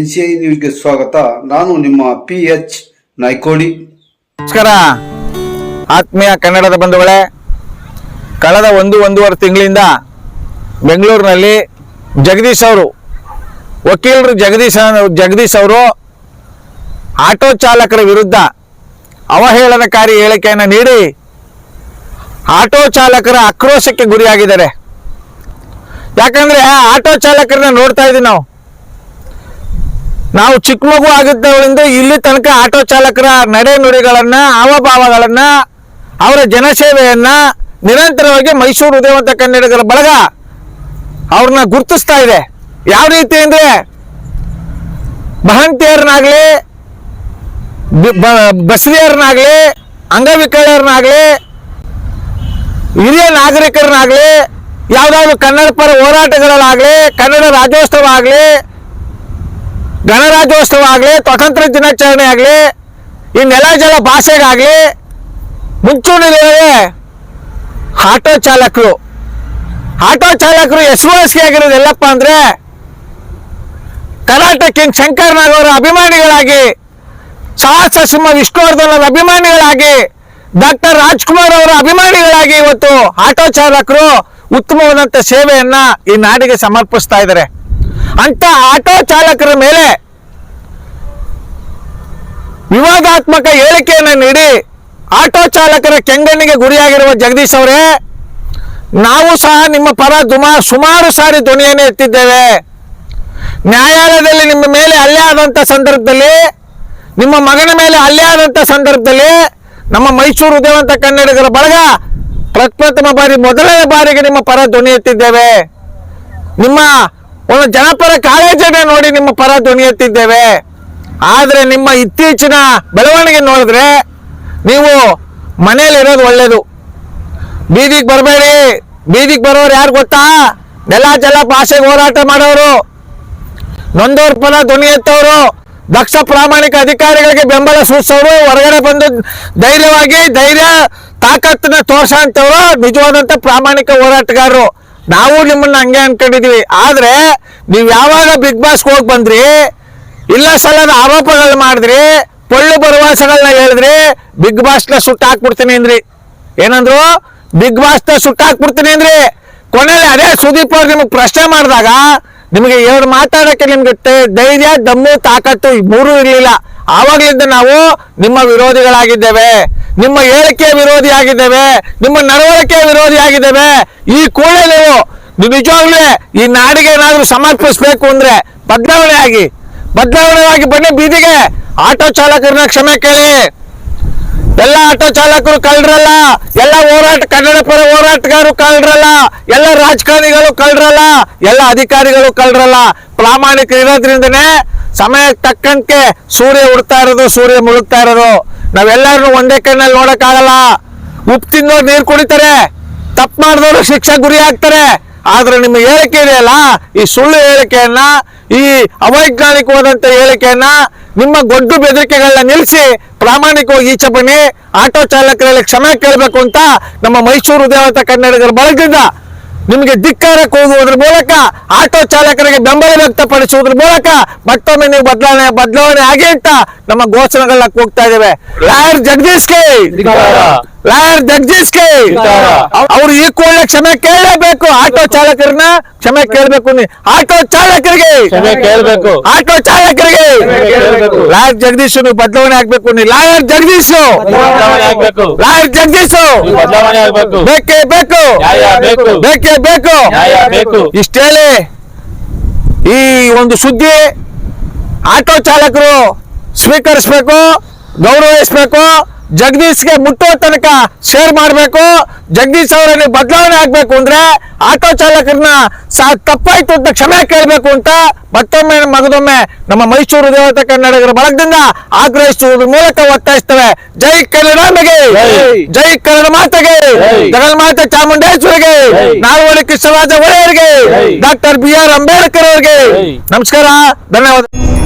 N C ನ್ಯೂಸ್ಗೆ ಸ್ವಾಗತ. ನಾನು ನಿಮ್ಮ ಪಿ ಎಚ್ ನಾಯ್ಕೋಡಿ ನಮಸ್ಕಾರ. ಆತ್ಮೀಯ ಕನ್ನಡದ ಬಂಧುಗಳೇ, ಕಳೆದ ಒಂದು ಒಂದೂವರೆ ತಿಂಗಳಿಂದ ಬೆಂಗಳೂರಿನಲ್ಲಿ ಜಗದೀಶ್ ಅವರು, ವಕೀಲರು ಜಗದೀಶ್ ಜಗದೀಶ್ ಅವರು ಆಟೋ ಚಾಲಕರ ವಿರುದ್ಧ ಅವಹೇಳನಕಾರಿ ಹೇಳಿಕೆಯನ್ನು ನೀಡಿ ಆಟೋ ಚಾಲಕರ ಆಕ್ರೋಶಕ್ಕೆ ಗುರಿಯಾಗಿದ್ದಾರೆ. ಯಾಕಂದ್ರೆ ಆಟೋ ಚಾಲಕರನ್ನ ನೋಡ್ತಾ ಇದ್ದೀವಿ ನಾವು. ನಾವು ಚಿಕ್ಕ ಮಗು ಆಗಿದ್ದವರಿಂದ ಇಲ್ಲಿ ತನಕ ಆಟೋ ಚಾಲಕರ ನಡೆ ನುಡಿಗಳನ್ನ, ಹಾವಭಾವಗಳನ್ನ, ಅವರ ಜನಸೇವೆಯನ್ನ ನಿರಂತರವಾಗಿ ಮೈಸೂರು ಉದಯವಂತ ಕನ್ನಡಿಗರ ಬಳಗ ಅವ್ರನ್ನ ಗುರುತಿಸ್ತಾ ಇದೆ. ಯಾವ ರೀತಿ ಅಂದ್ರೆ ಮಹಂತಿಯರನ್ನಾಗ್ಲಿ ಬಸವಿಯರನ್ನಾಗ್ಲಿ ಅಂಗವಿಕಲರನ್ನಾಗ್ಲಿ, ಹಿರಿಯ ನಾಗರಿಕರನ್ನಾಗ್ಲಿ, ಯಾವ್ದಾದ್ರು ಕನ್ನಡ ಪರ ಹೋರಾಟಗಳಲ್ಲಾಗ್ಲಿ, ಕನ್ನಡ ರಾಜ್ಯೋತ್ಸವ ಆಗಲಿ ಗಣರಾಜ್ಯೋತ್ಸವ ಆಗಲಿ, ಸ್ವಾತಂತ್ರ್ಯ ದಿನಾಚರಣೆ ಆಗಲಿ, ಈ ನೆಲ ಜಲ ಭಾಷೆಗಾಗಲಿ ಮುಂಚೂಣಿಲಿರುವೆ ಆಟೋ ಚಾಲಕರು. ಆಟೋ ಚಾಲಕರು ಎಸ್ ಓ ಎಸ್ ಆಗಿರೋದು ಎಲ್ಲಪ್ಪ ಅಂದ್ರೆ ಕರ್ನಾಟಕ ಕಿಂಗ್ ಶಂಕರ್ ನಾಗ್ ಅವರ ಅಭಿಮಾನಿಗಳಾಗಿ ಸಾಹಸ ಸಿಂಹ ವಿಷ್ಣುವರ್ಧನ್ ಅವರ ಅಭಿಮಾನಿಗಳಾಗಿ, ಡಾಕ್ಟರ್ ರಾಜ್ಕುಮಾರ್ ಅವರ ಅಭಿಮಾನಿಗಳಾಗಿ ಇವತ್ತು ಆಟೋ ಚಾಲಕರು ಉತ್ತಮವಾದಂಥ ಸೇವೆಯನ್ನ ಈ ನಾಡಿಗೆ ಸಮರ್ಪಿಸ್ತಾ ಇದ್ದಾರೆ. ಅಂತ ಆಟೋ ಚಾಲಕರ ಮೇಲೆ ವಿವಾದಾತ್ಮಕ ಹೇಳಿಕೆಯನ್ನು ನೀಡಿ ಆಟೋ ಚಾಲಕರ ಕೆಂಗಣ್ಣಿಗೆ ಗುರಿಯಾಗಿರುವ ಜಗದೀಶ್ ಅವರೇ, ನಾವು ಸಹ ನಿಮ್ಮ ಪರ ದುಮಾ ಸುಮಾರು ಸಾರಿ ಧ್ವನಿಯನ್ನು ಎತ್ತಿದ್ದೇವೆ. ನ್ಯಾಯಾಲಯದಲ್ಲಿ ನಿಮ್ಮ ಮೇಲೆ ಹಲ್ಲೆ ಆದಂಥ ಸಂದರ್ಭದಲ್ಲಿ, ನಿಮ್ಮ ಮಗನ ಮೇಲೆ ಹಲ್ಲೆ ಆದಂತ ಸಂದರ್ಭದಲ್ಲಿ ನಮ್ಮ ಮೈಸೂರು ಉದಯವಂತ ಕನ್ನಡಿಗರ ಬಳಗ ಪ್ರಪ್ರಥಮ ಬಾರಿ, ಮೊದಲನೇ ಬಾರಿಗೆ ನಿಮ್ಮ ಪರ ಧ್ವನಿ ಎತ್ತಿದ್ದೇವೆ. ನಿಮ್ಮ ಒಂದು ಜನಪರ ಕಾಳಜಿಯನ್ನು ನೋಡಿ ನಿಮ್ಮ ಪರ ಧ್ವನಿ ಎತ್ತಿದ್ದೇವೆ. ಆದರೆ ನಿಮ್ಮ ಇತ್ತೀಚಿನ ಬೆಳವಣಿಗೆ ನೋಡಿದ್ರೆ ನೀವು ಮನೆಯಲ್ಲಿರೋದು ಒಳ್ಳೆಯದು ಬೀದಿಗೆ ಬರಬೇಡಿ. ಬೀದಿಗೆ ಬರೋರು ಯಾರು ಗೊತ್ತಾ? ನೆಲ ಜಲ ಭಾಷೆಗೆ ಹೋರಾಟ ಮಾಡೋರು. ನೊಂದೋರ್ ಪರ ಧ್ವನಿ ಎತ್ತವರು ದಕ್ಷ ಪ್ರಾಮಾಣಿಕ ಅಧಿಕಾರಿಗಳಿಗೆ ಬೆಂಬಲ ಸೂಚಿಸೋರು. ಹೊರಗಡೆ ಬಂದು ಧೈರ್ಯವಾಗಿ, ಧೈರ್ಯ ತಾಕತ್ತನ್ನ ತೋರ್ಸಂತವ್ರು ನಿಜವಾದಂತ ಪ್ರಾಮಾಣಿಕ ಹೋರಾಟಗಾರರು. ನಾವು ನಿಮ್ಮನ್ನ ಹಂಗೆ ಅನ್ಕೊಂಡಿದೀವಿ. ಆದ್ರೆ ನೀವು ಯಾವಾಗ ಬಿಗ್ ಬಾಸ್ ಹೋಗಿ ಬಂದ್ರಿ, ಇಲ್ಲ ಸಲದ ಆರೋಪಗಳು ಮಾಡಿದ್ರಿ, ಪೊಳ್ಳು ಭರವಸೆಗಳನ್ನ ಹೇಳಿದ್ರಿ ಬಿಗ್ ಬಾಸ್ನ ಸುಟ್ಟು ಹಾಕ್ಬಿಡ್ತೀನಿ ಅಂದ್ರಿ. ಏನಂದ್ರು? ಬಿಗ್ ಬಾಸ್ನ ಸುಟ್ಟು ಹಾಕ್ಬಿಡ್ತೀನಿ ಅಂದ್ರಿ. ಕೊನೆಯಲ್ಲಿ ಅದೇ ಸುದೀಪ್ ಅವ್ರು ನಿಮಗೆ ಪ್ರಶ್ನೆ ಮಾಡಿದಾಗ, ನಿಮಗೆ ಎರಡು ಮಾತಾಡಕ್ಕೆ ನಿಮ್ಗೆ ಧೈರ್ಯ, ದಮ್ಮು, ತಾಕತ್ತು ಮೂರು ಇರಲಿಲ್ಲ. ಆವಾಗಲಿಂದ ನಾವು ನಿಮ್ಮ ವಿರೋಧಿಗಳಾಗಿದ್ದೇವೆ. ನಿಮ್ಮ ಹೇಳಿಕೆಯ ವಿರೋಧಿಯಾಗಿದ್ದೇವೆ, ನಿಮ್ಮ ನಡವಳಿಕೆಯ ವಿರೋಧಿಯಾಗಿದ್ದೇವೆ, ಈ ಕೂಡಲೇ ನೀವು ನಿಜವಾಗ್ಲೇ ನಿಜವಾಗ್ಲೂ ಈ ನಾಡಿಗೆ ಏನಾದರೂ ಸಮರ್ಪಿಸಬೇಕು ಅಂದ್ರೆ ಬದಲಾವಣೆ ಆಗಿ ಬದಲಾವಣೆ ಆಗಿ ಬನ್ನಿ ಬೀದಿಗೆ. ಆಟೋ ಚಾಲಕರನ್ನ ಕ್ಷಮೆ ಕೇಳಿ. ಎಲ್ಲ ಆಟೋ ಚಾಲಕರು ಕಳ್ರಲ್ಲ ಎಲ್ಲ ಹೋರಾಟ, ಕನ್ನಡ ಪರ ಹೋರಾಟಗಾರರು ಕಳ್ರಲ್ಲ ಎಲ್ಲ ರಾಜಕಾರಣಿಗಳು ಕಳ್ರಲ್ಲ ಎಲ್ಲ ಅಧಿಕಾರಿಗಳು ಕಳ್ರಲ್ಲ ಪ್ರಾಮಾಣಿಕ ಇರೋದ್ರಿಂದನೇ ಸಮಯಕ್ಕೆ ತಕ್ಕಂತೆ ಸೂರ್ಯ ಉಡ್ತಾ ಇರೋದು, ಸೂರ್ಯ ಮುಳುಗ್ತಾ ಇರೋದು. ನಾವೆಲ್ಲರೂ ಒಂದೇ ಕಣ್ಣಲ್ಲಿ ನೋಡಕ್ಕಾಗಲ್ಲ. ಉಪ್ಪು ತಿನ್ನೋರು ನೀರು ಕುಡಿತಾರೆ, ತಪ್ಪು ಮಾಡಿದವರು ಶಿಕ್ಷೆ ಗುರಿ ಆಗ್ತಾರೆ ಆದ್ರೆ ನಿಮ್ಮ ಹೇಳಿಕೆ ಇದೆಯಲ್ಲ, ಈ ಸುಳ್ಳು ಹೇಳಿಕೆಯನ್ನ, ಈ ಅವೈಜ್ಞಾನಿಕವಾದಂತ ಹೇಳಿಕೆಯನ್ನ ನಿಮ್ಮ ಗೊಡ್ಡು ಬೆದರಿಕೆಗಳನ್ನ ನಿಲ್ಲಿಸಿ ಪ್ರಾಮಾಣಿಕವಾಗಿ ಈಚೆ ಬನ್ನಿ. ಆಟೋ ಚಾಲಕರಲ್ಲಿ ಕ್ಷಮೆ ಕೇಳಬೇಕು ಅಂತ ನಮ್ಮ ಮೈಸೂರು ದೇವತ ಕನ್ನಡಿಗರು ಬಳಗದಿಂದ ನಿಮಗೆ ಧಿಕ್ಕಾರ ಕೂಗುವುದ್ರ ಮೂಲಕ ಆಟೋ ಚಾಲಕರಿಗೆ ಬೆಂಬಲ ವ್ಯಕ್ತಪಡಿಸುವುದ್ರ ಮೂಲಕ ಮತ್ತೊಮ್ಮೆ ನೀವು ಬದಲಾವಣೆ ಬದಲಾವಣೆ ಆಗಿ ಅಂತ ನಮ್ಮ ಘೋಷಣೆಗಳನ್ನ ಕೂಗ್ತಾ ಇದ್ದೇವೆ. ಲಾಯರ್ ಜಗದೀಶ್ಗೆ ಲಾಯರ್ ಜಗದೀಶ್ಗೆ ಅವ್ರು ಈ ಕೂಡಲೇ ಕ್ಷಮೆ ಕೇಳಬೇಕು. ಆಟೋ ಚಾಲಕರನ್ನ ಕ್ಷಮೆ ಕೇಳಬೇಕು ನೀ ಆಟೋ ಚಾಲಕರಿಗೆ! ಕ್ಷಮೆ ಕೇಳ್ಬೇಕು. ಆಟೋ ಚಾಲಕರಿಗೆ! ಲಾರ್ ಲಾಯರ್ ಜಗದೀಶ್ ಬದಲಾವಣೆ ಆಗ್ಬೇಕು. ನೀ ಲಾಯರ್ ಜಗದೀಶ್! ಲಾಯರ್ ಜಗದೀಶ್! ಬೇಕೇ ಬೇಕು. ಬೇಕು. ಬೇಕೇ. ಇಷ್ಟೇಳಿ ಈ ಒಂದು ಸುದ್ದಿ ಆಟೋ ಚಾಲಕರು ಸ್ವೀಕರಿಸಬೇಕು ಗೌರವಿಸಬೇಕು. ಜಗದೀಶ್ಗೆ ಮುಟ್ಟುವ ತನಕ ಶೇರ್ ಮಾಡಬೇಕು. ಜಗದೀಶ್ ಅವರಲ್ಲಿ ಬದಲಾವಣೆ ಆಗ್ಬೇಕು ಅಂದ್ರೆ ಆಟೋ ಚಾಲಕರನ್ನ ಸಾ ತಪ್ಪಾಯ್ತು ಅಂತ ಕ್ಷಮೆ ಕೇಳಬೇಕು ಅಂತ ಮತ್ತೊಮ್ಮೆ ಮಗದೊಮ್ಮೆ ನಮ್ಮ ಮೈಸೂರು ದೇವತಾ ಕನ್ನಡಿಗರ ಬಳಗದಿಂದ ಆಗ್ರಹಿಸುವುದರ ಮೂಲಕ ಒತ್ತಾಯಿಸ್ತವೆ. ಜೈ ಕನ್ನಡಾಂಬೆಗೆ ಜೈ. ಕನ್ನಡ ಮಾತೆಗೆ. ಜಗನ್ ಮಾತೆ ಚಾಮುಂಡೇಶ್ವರಿಗೆ. ಜೈ. ನಾಲ್ವಡಿ ಕೃಷ್ಣರಾಜ ಒಡೆಯರಿಗೆ. ಡಾಕ್ಟರ್ ಬಿ ಆರ್ ಅಂಬೇಡ್ಕರ್ ಅವರಿಗೆ. ನಮಸ್ಕಾರ. ಧನ್ಯವಾದ.